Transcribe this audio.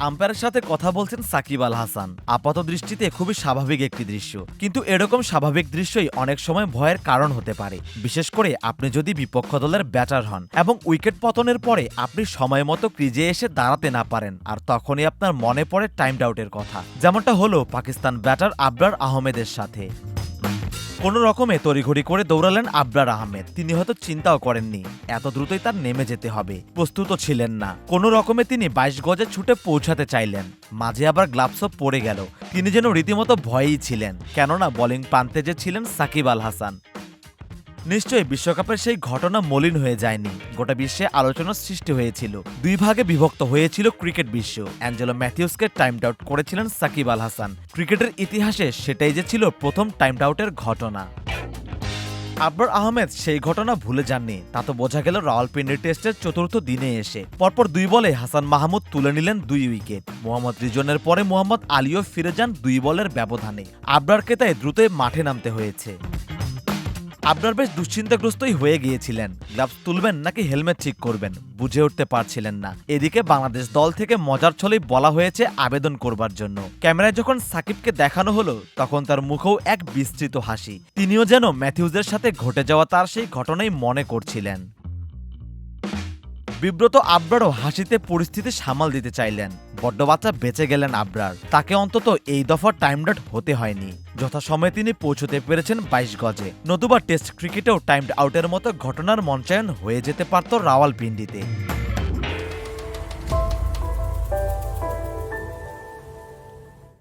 আম্পায়ারের সাথে কথা বলছেন সাকিব আল হাসান। আপাত দৃষ্টিতে খুবই স্বাভাবিক একটি দৃশ্য। কিন্তু এরকম স্বাভাবিক দৃশ্যই অনেক সময় ভয়ের কারণ হতে পারে। বিশেষ করে আপনি যদি বিপক্ষ দলের ব্যাটার হন এবং উইকেট পতনের পরে আপনি সময় মতো ক্রিজে এসে দাঁড়াতে না পারেন, আর তখনই আপনার মনে পড়ে টাইম ডাউটের কথা। যেমনটা হলো পাকিস্তান ব্যাটার আবরার আহমেদের সাথে। কোনো রকমে তড়িঘড়ি করে দৌড়ালেন আবরার আহমেদ। তিনি হয়তো চিন্তাও করেননি, এত দ্রুতই তার নেমে যেতে হবে। প্রস্তুত ছিলেন না। কোনো রকমে তিনি বাইশ গজে ছুটে পৌঁছাতে চাইলেন। মাঝে আবার গ্লাভসও পড়ে গেল। তিনি যেন রীতিমতো ভয়েই ছিলেন। কেননা বোলিং প্রান্তে যে ছিলেন সাকিব আল হাসান। নিশ্চয়ই বিশ্বকাপের সেই ঘটনা মলিন হয়ে যায়নি। গোটা বিশ্বে আলোচনার সৃষ্টি হয়েছিল। দুই ভাগে বিভক্ত হয়েছিল ক্রিকেট বিশ্ব। অ্যাঞ্জেলো ম্যাথিউসকে টাইম আউট করেছিলেন সাকিব আল হাসান। ক্রিকেটের ইতিহাসে সেটাই যে ছিল প্রথম টাইম আউটের ঘটনা। আব্বার আহমেদ সেই ঘটনা ভুলে যাননি। তা তো বোঝা গেল রাওয়ালপিন্ডি টেস্টের চতুর্থ দিনে এসে। পরপর দুই বলে হাসান মাহমুদ তুলে নিলেন দুই উইকেট। মোহাম্মদ রিজনের পরে মোহাম্মদ আলীও ফিরে যান দুই বলের ব্যবধানে। আবরারকে তাই দ্রুতই মাঠে নামতে হয়েছে। আবরার বেশ দুশ্চিন্তাগ্রস্তই হয়ে গিয়েছিলেন। গ্লাভস তুলবেন নাকি হেলমেট ঠিক করবেন? বুঝে উঠতে পারছিলেন না। এদিকে বাংলাদেশ দল থেকে মজার ছলেই বলা হয়েছে আবেদন করবার জন্য। ক্যামেরায় যখন সাকিবকে দেখানো হলো, তখন তার মুখেও এক বিস্তৃত হাসি। তিনিও যেন ম্যাথিউজের সাথে ঘটে যাওয়া তার সেই ঘটনাই মনে করছিলেন। বিব্রত আবরারও হাসিতে পরিস্থিতি সামাল দিতে চাইলেন। বড্ড বাচ্চা বেঁচে গেলেন আবরার। তাকে অন্তত এই দফার টাইম ডাউট হতে হয়নি। যথাসময়ে তিনি পৌঁছতে পেরেছেন বাইশ গজে। নতুবা টেস্ট ক্রিকেটেও টাইমড আউটের মতো ঘটনার মঞ্চায়ন হয়ে যেতে পারত রাওয়ালপিন্ডিতে।